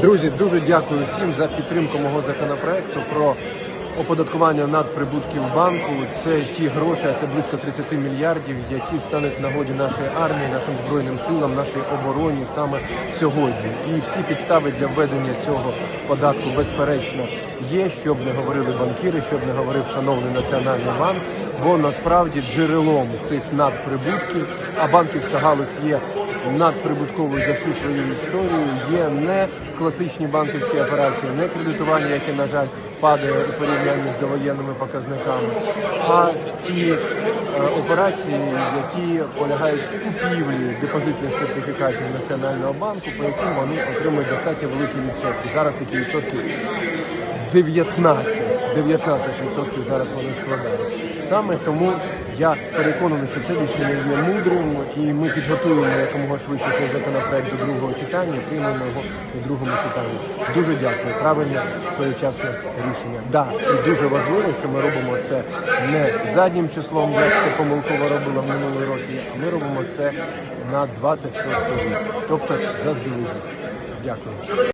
Друзі, дуже дякую всім за підтримку мого законопроекту про оподаткування надприбутків банку. Це ті гроші, а це близько 30 мільярдів, які стануть нагоді нашої армії, нашим збройним силам, нашій обороні саме сьогодні. І всі підстави для введення цього податку безперечно є, щоб не говорили банкіри, щоб не говорив шановний національний банк. Бо насправді джерелом цих надприбутків, а банківська галузь є надприбутковою за всю свою історію, є не класичні банківські операції, не кредитування, яке, на жаль, падає у порівнянні з довоєнними показниками, а ті е, операції, які полягають в купівлі депозитних сертифікатів Національного банку, по яким вони отримують достатньо великі відсотки. Зараз такі відсотки 19. 19% зараз вони складають. Саме тому я переконаний, що це рішення є мудрим, і ми підготуємо якомога швидше цей законопроект до другого читання, і приймемо його у другому читанні. Дуже дякую. Правильне своєчасне рішення. Да, і дуже важливо, що ми робимо це не заднім числом, як це помилково робила в минулі роки, а ми робимо це на 26 рік, тобто заздалегідь. Дякую.